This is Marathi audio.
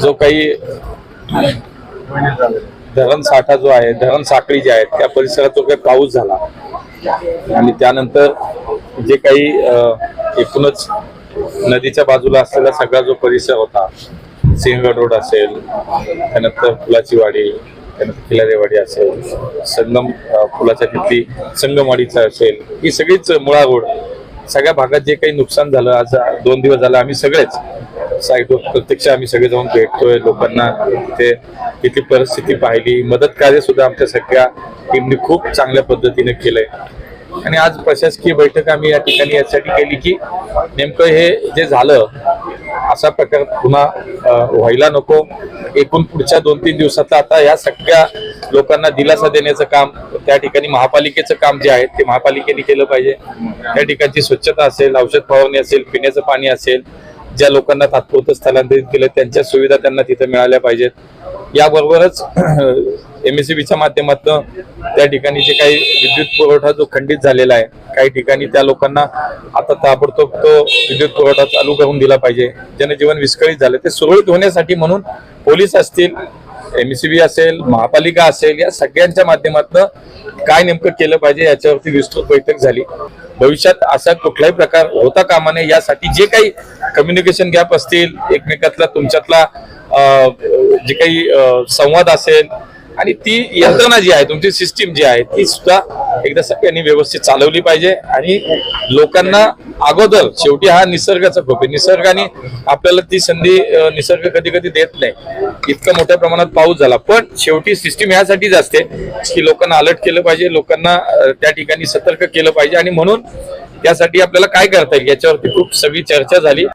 जो काही धरण साठा जो आहे धरण साखळी जी आहे त्या परिसरात जो काही पाऊस झाला. आणि त्यानंतर जे काही एकूणच नदीच्या बाजूला असलेला सगळा जो परिसर होता सिंहगड रोड असेल त्यानंतर फुलाची वाडी त्यानंतर किल्लारेवाडी असेल संगम फुलाच्या तिथली संगमवाडीचा असेल ही सगळीच मुळा रोड सगळ्या भागात जे काही नुकसान झालं आज दोन दिवस झालं आम्ही सगळेच साईटवर प्रत्यक्ष आम्ही सगळे जाऊन भेटतोय लोकांना ते तिथली परिस्थिती पाहिली. मदत कार्य सुद्धा आमच्या सगळ्या टीमने खूप चांगल्या पद्धतीने केलंय. आणि आज प्रशासकीय बैठक आम्ही या ठिकाणी यासाठी केली की नेमकं हे जे झालं असा प्रकार पुन्हा व्हायला नको. एकूण पुढच्या दोन तीन दिवसात आता या सगळ्या लोकांना दिलासा देण्याचं काम त्या ठिकाणी महापालिकेचं काम जे आहे ते महापालिकेने केलं पाहिजे. त्या ठिकाणची स्वच्छता असेल औषध फवारणी असेल पिण्याचं पाणी असेल ज्या लोकांना तात्पुरतं स्थलांतरित केलं त्यांच्या सुविधा त्यांना तिथे मिळाल्या पाहिजेत. याबरोबरच एम एस बीच्या माध्यमातून त्या ठिकाणी जे काही विद्युत पुरवठा जो खंडित झालेला आहे काही ठिकाणी त्या लोकांना आता ताबडतोब तो विद्युत पुरवठा चालू करून दिला पाहिजे. जनजीवन विस्कळीत झालं. ते सुरळीत होण्यासाठी म्हणून पोलीस असतील एमसीबी असेल महापालिका असेल या सगळ्यांच्या माध्यमातून काय नेमकं केलं पाहिजे याच्यावरती विस्तृत बैठक झाली. भविष्यात असा कुठलाही प्रकार होता कामा नये यासाठी जे काही कम्युनिकेशन गॅप असतील एकमेकातला तुमच्यातला जे काही संवाद असेल आणि ती यंत्रणा जी आहे तुमची सिस्टीम जी आहे ती सुद्धा एकदा सगळ्यांनी व्यवस्थित चालवली पाहिजे आणि लोकांना अगोदर शेवटी हा निसर्गाचा खूप आहे. निसर्गाने आपल्याला ती संधी निसर्ग कधी कधी देत नाही. इतकं मोठ्या प्रमाणात पाऊस झाला. पण शेवटी सिस्टीम यासाठीच असते की लोकांना अलर्ट केलं पाहिजे लोकांना त्या ठिकाणी सतर्क केलं पाहिजे आणि म्हणून त्यासाठी आपल्याला काय करता येईल याच्यावरती खूप सगळी चर्चा झाली.